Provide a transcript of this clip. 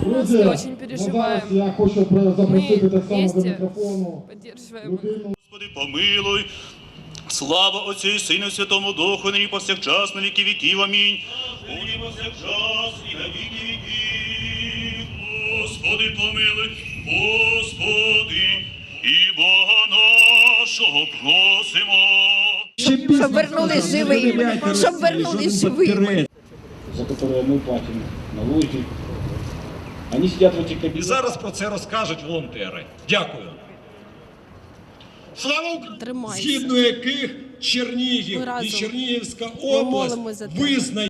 Друзі, очень ну, переживаем. зараз я хочу про- запросити Ми так само до мікрофону. Господи, помилуй. Слава Отцю і Сину Святому Духу, нині повсякчас на віки віків. Амінь. Нині повсякчас і на віки віків. Господи, помилуй, Господи, і Бога нашого просимо. Щоб вернулись живими, щоб вернулись живими. за которые мы платим налоги. Они сидять в этих І зараз про це розкажуть волонтери. Дякую. Слава Україні! Згідно яких Чернігів і Чернігівська область визнають